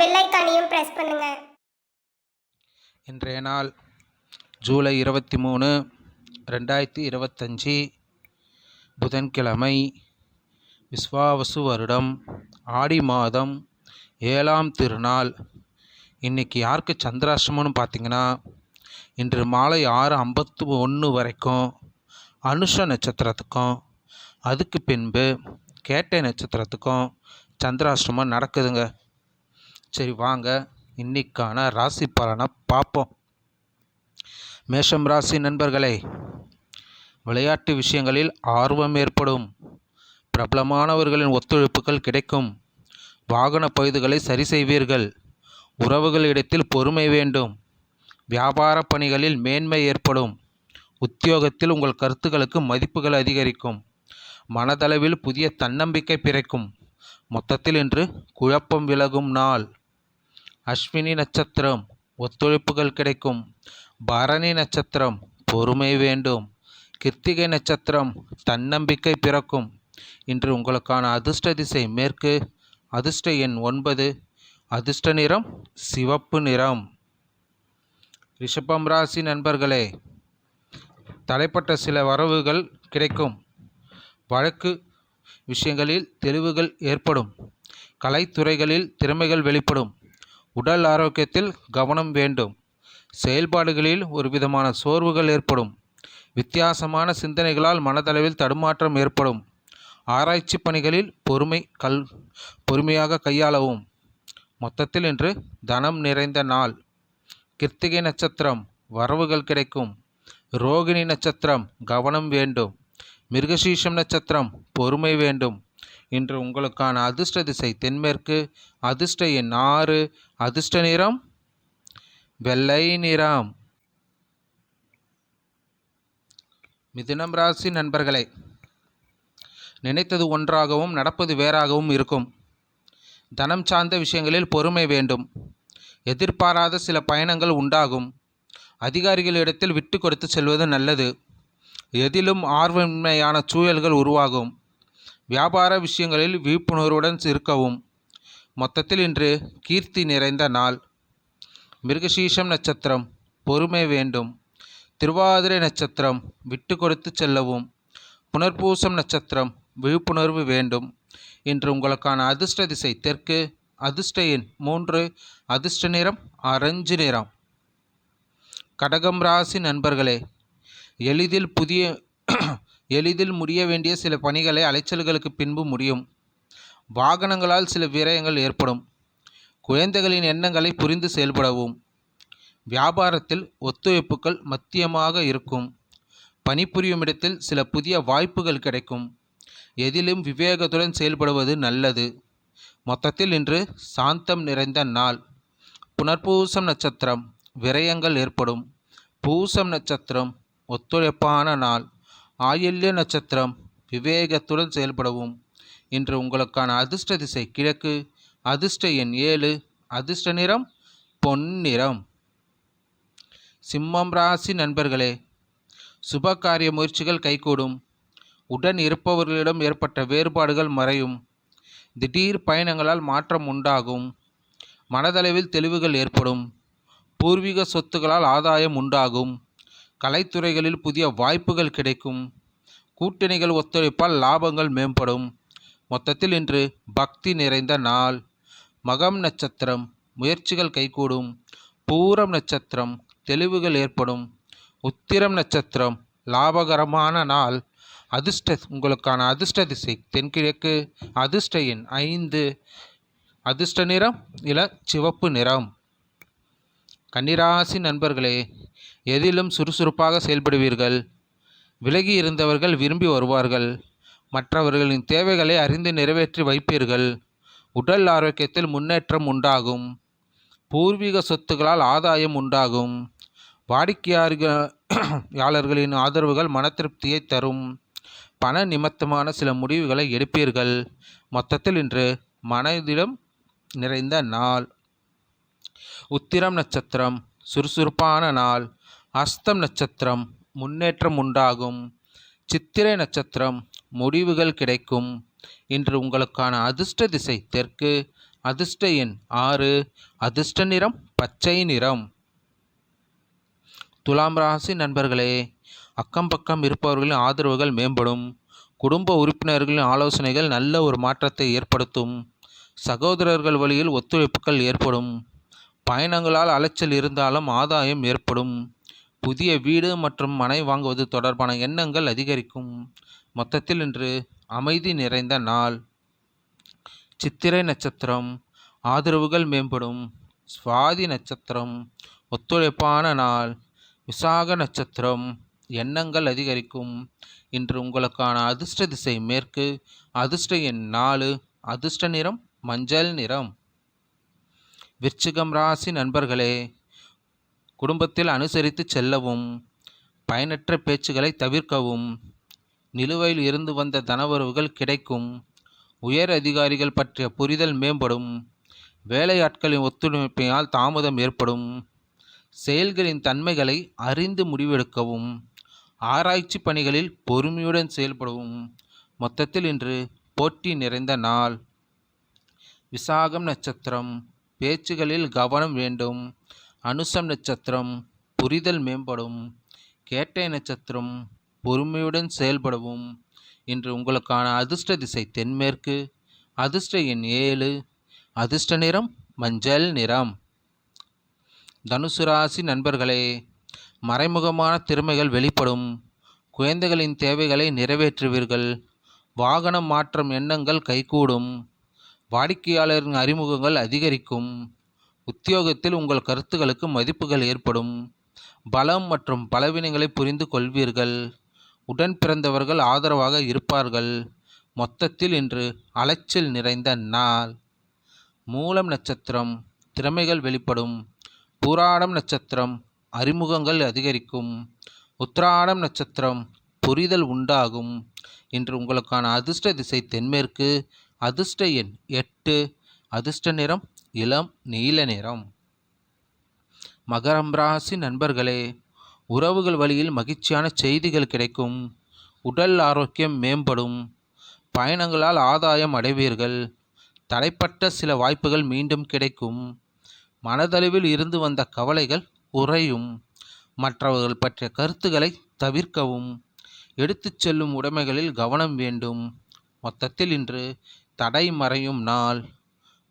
Bell ஐக்கானையும் press பண்ணுங்க. இன்றைய நாள் ஜூலை இருபத்தி மூணு ரெண்டாயிரத்தி இருபத்தஞ்சி புதன்கிழமை விஸ்வாவசு வருடம் ஆடி மாதம் ஏழாம் திருநாள். இன்றைக்கி யாருக்கு சந்திராஷ்டமம்னு பார்த்தீங்கன்னா இன்று மாலை ஆறு ஐம்பத்து ஒன்று வரைக்கும் அனுஷ நட்சத்திரத்துக்கும் அதுக்கு பின்பு கேட்டை நட்சத்திரத்துக்கும் சந்திராஷ்டமம் நடக்குதுங்க. சரி வாங்க. இன்னைக்கான ராசி பலனை பார்ப்போம். மேஷம் ராசி நண்பர்களே விளையாட்டு விஷயங்களில் ஆர்வம் ஏற்படும். பிரபலமானவர்களின் ஒத்துழைப்புகள் கிடைக்கும். வாகன பழுதுகளை சரி செய்வீர்கள். உறவுகளிடத்தில் பொறுமை வேண்டும். வியாபார பணிகளில் மேன்மை ஏற்படும். உத்தியோகத்தில் உங்கள் கருத்துக்களுக்கு மதிப்புகள் அதிகரிக்கும். மனதளவில் புதிய தன்னம்பிக்கை பிறக்கும். மொத்தத்தில் இன்று குழப்பம் விலகும் நாள். அஸ்வினி நட்சத்திரம் ஒத்துழைப்புகள் கிடைக்கும். பரணி நட்சத்திரம் பொறுமை வேண்டும். கிருத்திகை நட்சத்திரம் தன்னம்பிக்கை பிறக்கும். இன்று உங்களுக்கான அதிர்ஷ்ட திசை மேற்கு அதிர்ஷ்ட எண் ஒன்பது அதிர்ஷ்ட நிறம் சிவப்பு நிறம். ரிஷபம் ராசி நண்பர்களே தலைப்பட்ட சில வரவுகள் கிடைக்கும். வழக்கு விஷயங்களில் தெளிவுகள் ஏற்படும். கலைத்துறைகளில் திறமைகள் வெளிப்படும். உடல் ஆரோக்கியத்தில் கவனம் வேண்டும். செயல்பாடுகளில் ஒரு விதமான சோர்வுகள் ஏற்படும். வித்தியாசமான சிந்தனைகளால் மனதளவில் தடுமாற்றம் ஏற்படும். ஆராய்ச்சி பணிகளில் பொறுமை கல் பொறுமையாக கையாளவும். மொத்தத்தில் இன்று தனம் நிறைந்த நாள். கிருத்திகை நட்சத்திரம் வரவுகள் கிடைக்கும். ரோகிணி நட்சத்திரம் கவனம் வேண்டும். மிருகசீஷம் நட்சத்திரம் பொறுமை வேண்டும். இன்று உங்களுக்கான அதிர்ஷ்ட திசை தென்மேற்கு. அதிர்ஷ்ட எண் ஆறு. அதிர்ஷ்ட நிறம்? வெள்ளை நிறம். மிதுனம் ராசி நண்பர்களே நினைத்தது ஒன்றாகவும் நடப்பது வேறாகவும் இருக்கும். தனம் சார்ந்த விஷயங்களில் பொறுமை வேண்டும். எதிர்பாராத சில பயணங்கள் உண்டாகும். அதிகாரிகளிடத்தில் விட்டு கொடுத்து செல்வது நல்லது. எதிலும் ஆர்வமின்மையான சூழல்கள் உருவாகும். வியாபார விஷயங்களில் விழிப்புணர்வுடன் இருக்கவும். மொத்தத்தில் இன்று கீர்த்தி நிறைந்த நாள். மிருகசீஷம் நட்சத்திரம் பொறுமை வேண்டும். திருவாதிரை நட்சத்திரம் விட்டு கொடுத்து செல்லவும். புனர்பூசம் நட்சத்திரம் விழிப்புணர்வு வேண்டும். இன்று உங்களுக்கான அதிர்ஷ்ட திசை தெற்கு அதிர்ஷ்ட எண் மூன்று அதிர்ஷ்ட நிறம் ஆரஞ்சு நிறம். கடகம் ராசி நண்பர்களே எளிதில் புதிய எளிதில் முடிய வேண்டிய சில பணிகளை அலைச்சல்களுக்கு பின்பு முடியும். வாகனங்களால் சில விரயங்கள் ஏற்படும். குழந்தைகளின் எண்ணங்களை புரிந்து செயல்படவும். வியாபாரத்தில் ஒத்துழைப்புகள் மத்தியமாக இருக்கும். பணிபுரியும் இடத்தில் சில புதிய வாய்ப்புகள் கிடைக்கும். எதிலும் விவேகத்துடன் செயல்படுவது நல்லது. மொத்தத்தில் இன்று சாந்தம் நிறைந்த நாள். புனர்பூசம் நட்சத்திரம். விரயங்கள் ஏற்படும். பூசம் நட்சத்திரம். ஒத்துழைப்பான நாள். ஆயில்ய நட்சத்திரம் விவேகத்துடன் செயல்படவும். இன்று உங்களுக்கான அதிர்ஷ்ட திசை கிழக்கு அதிர்ஷ்ட எண் ஏழு அதிர்ஷ்ட நிறம் பொன்னிறம். சிம்மம் ராசி நண்பர்களே சுபகாரிய முயற்சிகள் கைகூடும். உடன் இருப்பவர்களிடம் ஏற்பட்ட வேறுபாடுகள் மறையும். திடீர் பயணங்களால் மாற்றம் உண்டாகும். மனதளவில் தெளிவுகள் ஏற்படும். பூர்வீக சொத்துக்களால் ஆதாயம் உண்டாகும். கலைத்துறைகளில் புதிய வாய்ப்புகள் கிடைக்கும். கூட்டணிகள் ஒத்துழைப்பால் லாபங்கள் மேம்படும். மொத்தத்தில் இன்று பக்தி நிறைந்த நாள். மகம் நட்சத்திரம் முயற்சிகள் கைகூடும். பூரம் நட்சத்திரம் தெளிவுகள் ஏற்படும். உத்திரம் நட்சத்திரம் லாபகரமான நாள். அதிர்ஷ்ட உங்களுக்கான அதிர்ஷ்ட திசை தென்கிழக்கு. அதிர்ஷ்ட எண் ஐந்து. அதிர்ஷ்ட நிறம் இள சிவப்பு நிறம். கன்னிராசி நண்பர்களே எதிலும் சுறுசுறுப்பாக செயல்படுவீர்கள். விலகி இருந்தவர்கள் விரும்பி வருவார்கள். மற்றவர்களின் தேவைகளை அறிந்து நிறைவேற்றி வைப்பீர்கள். உடல் ஆரோக்கியத்தில் முன்னேற்றம் உண்டாகும். பூர்வீக சொத்துக்களால் ஆதாயம் உண்டாகும். வாடிக்கையாளர்களின் ஆதரவுகள் மன திருப்தியை தரும். பண நிமித்தமான சில முடிவுகளை எடுப்பீர்கள். மொத்தத்தில் இன்று மனதிடம் நிறைந்த நாள். உத்திரம் நட்சத்திரம். சுறுசுறுப்பான நாள். அஸ்தம் நட்சத்திரம் முன்னேற்றம் உண்டாகும். சித்திரை நட்சத்திரம் முடிவுகள் கிடைக்கும். இன்று உங்களுக்கான அதிர்ஷ்ட திசை தெற்கு அதிர்ஷ்ட எண் ஆறு அதிர்ஷ்ட நிறம் பச்சை நிறம். துலாம் ராசி நண்பர்களே அக்கம் பக்கம் இருப்பவர்களின் ஆதரவுகள் மேம்படும். குடும்ப உறுப்பினர்களின் ஆலோசனைகள் நல்ல ஒரு மாற்றத்தை ஏற்படுத்தும். சகோதரர்கள் வழியில் ஒத்துழைப்புகள் ஏற்படும். பயணங்களால் அலைச்சல் இருந்தாலும் ஆதாயம் ஏற்படும். புதிய வீடு மற்றும் மனை வாங்குவது தொடர்பான எண்ணங்கள் அதிகரிக்கும். மொத்தத்தில் இன்று அமைதி நிறைந்த நாள். சித்திரை நட்சத்திரம். ஆதரவுகள் மேம்படும். சுவாதி நட்சத்திரம். ஒத்துழைப்பான நாள். விசாக நட்சத்திரம். எண்ணங்கள் அதிகரிக்கும். இன்று உங்களுக்கான அதிர்ஷ்ட திசை மேற்கு. அதிர்ஷ்ட எண் நாலு. அதிர்ஷ்ட நிறம் மஞ்சள் நிறம். விருச்சிகம் ராசி நண்பர்களே குடும்பத்தில் அனுசரித்து செல்லவும் பயனற்ற பேச்சுகளை தவிர்க்கவும் நிலுவையில் இருந்து வந்த தனவரவுகள் கிடைக்கும் உயர் அதிகாரிகள் பற்றிய புரிதல் மேம்படும் வேலையாட்களின் ஒத்துழைப்பினால் தாமதம் ஏற்படும் செயல்களின் தன்மைகளை அறிந்து முடிவெடுக்கவும் ஆராய்ச்சி பணிகளில் பொறுமையுடன் செயல்படவும். மொத்தத்தில் இன்று போட்டி நிறைந்த நாள். விசாகம் நட்சத்திரம். பேச்சுகளில் கவனம் வேண்டும். அனுசம் நட்சத்திரம் புரிதல் மேம்படும் கேட்டை நட்சத்திரம் பொறுமையுடன் செயல்படவும். இன்று உங்களுக்கான அதிர்ஷ்ட திசை தென்மேற்கு அதிர்ஷ்ட எண் ஏழு அதிர்ஷ்ட நிறம் மஞ்சள் நிறம். தனுசு ராசி நண்பர்களே மறைமுகமான திறமைகள் வெளிப்படும். குழந்தைகளின் தேவைகளை நிறைவேற்றுவீர்கள். வாகனம் மாற்றம் எண்ணங்கள் கைகூடும். வாடிக்கையாளரின் அறிமுகங்கள் அதிகரிக்கும். உத்தியோகத்தில் உங்கள் கருத்துக்களுக்கு மதிப்புகள் ஏற்படும். பலம் மற்றும் பலவீனங்களை புரிந்து கொள்வீர்கள் உடன் பிறந்தவர்கள் ஆதரவாக இருப்பார்கள். மொத்தத்தில் இன்று அலைச்சல் நிறைந்த நாள். மூலம் நட்சத்திரம் திறமைகள் வெளிப்படும். பூராடம் நட்சத்திரம் அறிமுகங்கள் அதிகரிக்கும். உத்திராடம் நட்சத்திரம் புரிதல் உண்டாகும். இன்று உங்களுக்கான அதிர்ஷ்ட திசை தென்மேற்கு அதிர்ஷ்ட எண் எட்டு அதிர்ஷ்ட நிறம் இளம் நீல நிறம். மகரம் ராசி நண்பர்களே உறவுகள் வழியில் மகிழ்ச்சியான செய்திகள் கிடைக்கும். உடல் ஆரோக்கியம் மேம்படும். பயணங்களால் ஆதாயம் அடைவீர்கள். தடைப்பட்ட சில வாய்ப்புகள் மீண்டும் கிடைக்கும். மனதளவில் இருந்து வந்த கவலைகள் குறையும் மற்றவர்கள் பற்றிய கருத்துக்களை தவிர்க்கவும். எடுத்துச் செல்லும் உடைமைகளில் கவனம் வேண்டும். மொத்தத்தில் இன்று தடை மறையும் நாள்.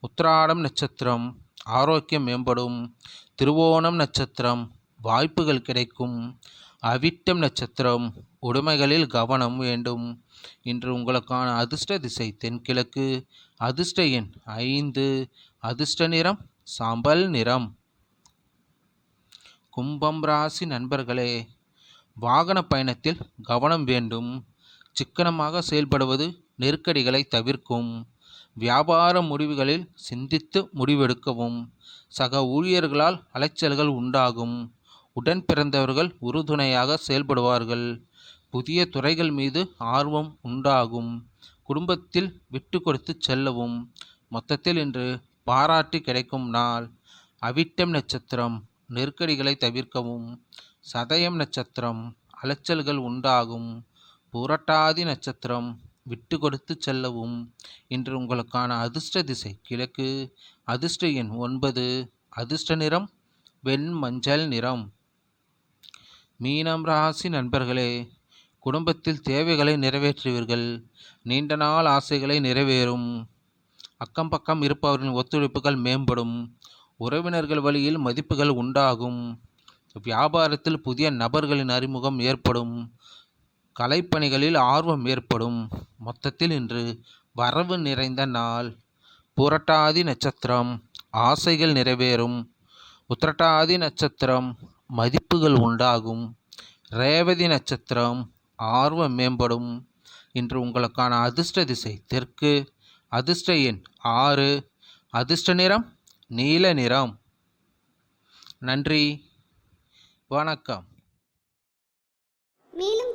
உத்திராடம் நட்சத்திரம் ஆரோக்கியம் மேம்படும். திருவோணம் நட்சத்திரம் வாய்ப்புகள் கிடைக்கும். அவிட்டம் நட்சத்திரம் உடைமைகளில் கவனம் வேண்டும். இன்று உங்களுக்கான அதிர்ஷ்ட திசை தென்கிழக்கு. அதிர்ஷ்ட எண் ஐந்து. அதிர்ஷ்ட நிறம் சாம்பல் நிறம். கும்பம் ராசி நண்பர்களே வாகன பயணத்தில் கவனம் வேண்டும். சிக்கனமாக செயல்படுவது நெருக்கடிகளை தவிர்க்கும். வியாபார முடிவுகளில் சிந்தித்து முடிவெடுக்கவும். சக ஊழியர்களால் அலைச்சல்கள் உண்டாகும். உடன் பிறந்தவர்கள் உறுதுணையாக செயல்படுவார்கள். புதிய துறைகள் மீது ஆர்வம் உண்டாகும். குடும்பத்தில் விட்டு கொடுத்து செல்லவும். மொத்தத்தில் இன்று பாராட்டு கிடைக்கும் நாள். அவிட்டம் நட்சத்திரம் நெருக்கடிகளை தவிர்க்கவும். சதயம் நட்சத்திரம் அலைச்சல்கள் உண்டாகும். புரட்டாதி நட்சத்திரம் விட்டு கொடுத்து செல்லவும். இன்று உங்களுக்கான அதிர்ஷ்ட திசை கிழக்கு. அதிர்ஷ்ட எண் ஒன்பது. அதிர்ஷ்ட நிறம் வெண் மஞ்சள் நிறம். மீனம் ராசி நண்பர்களே குடும்பத்தில் தேவைகளை நிறைவேற்றுவீர்கள். நீண்ட நாள் ஆசைகளை நிறைவேறும். அக்கம் பக்கம் இருப்பவர்களின் ஒத்துழைப்புகள் மேம்படும். உறவினர்கள் வழியில் மதிப்புகள் உண்டாகும். வியாபாரத்தில் புதிய நபர்களின் அறிமுகம் ஏற்படும். கலைப்பணிகளில் ஆர்வம் ஏற்படும். மொத்தத்தில் இன்று வரவு நிறைந்த நாள். புரட்டாதி நட்சத்திரம். ஆசைகள் நிறைவேறும். உத்திரட்டாதி நட்சத்திரம். மதிப்புகள் உண்டாகும். ரேவதி நட்சத்திரம். ஆர்வம் மேம்படும். இன்று உங்களுக்கான அதிர்ஷ்ட திசை தெற்கு. அதிர்ஷ்ட எண் ஆறு. அதிர்ஷ்ட நிறம் நீல நிறம். நன்றி. வணக்கம்.